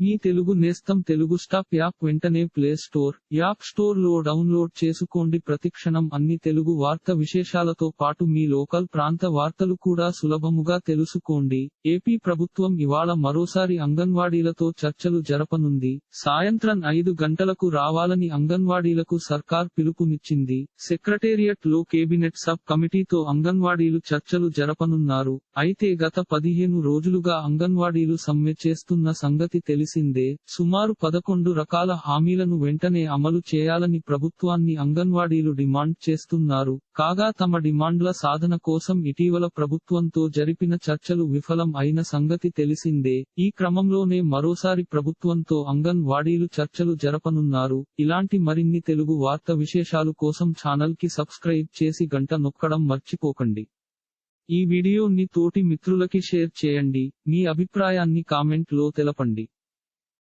మీ తెలుగు నేస్తం Telugu stop app వెంటనే play store app స్టోర్లో డౌన్లోడ్ చేసుకోండి. ప్రతిక్షణం అన్ని తెలుగు వార్త విశేషాలతో పాటు మీ లోకల్ ప్రాంత వార్తలు కూడా సులభముగా తెలుసుకోండి. ఏపీ ప్రభుత్వం ఇవాళ మరోసారి అంగన్వాడీలతో చర్చలు జరపనుంది. సాయంత్రం ఐదు గంటలకు రావాలని అంగన్వాడీలకు సర్కార్ పిలుపునిచ్చింది. సెక్రటేరియట్లో కేబినెట్ సబ్ కమిటీతో అంగన్వాడీలు చర్చలు జరపనున్నారు. అయితే గత పదిహేను రోజులుగా అంగన్వాడీలు సమ్మె చేస్తున్న సంగతి తెలిసి చేసిందే. సుమారు పదకొండు రకాల హామీలను వెంటనే అమలు చేయాలని ప్రభుత్వాన్ని అంగన్వాడీలు డిమాండ్ చేస్తున్నారు. కాగా తమ డిమాండ్ల సాధన కోసం ఇటీవల ప్రభుత్వంతో జరిపిన చర్చలు విఫలం అయిన సంగతి తెలిసిందే. ఈ క్రమంలోనే మరోసారి ప్రభుత్వంతో అంగన్వాడీలు చర్చలు జరపనున్నారు. ఇలాంటి మరిన్ని తెలుగు వార్త విశేషాలు కోసం ఛానల్కి సబ్స్క్రైబ్ చేసి గంట నొక్కడం మర్చిపోకండి. ఈ వీడియోని తోటి మిత్రులకి షేర్ చేయండి. మీ అభిప్రాయాన్ని కామెంట్లో తెలపండి.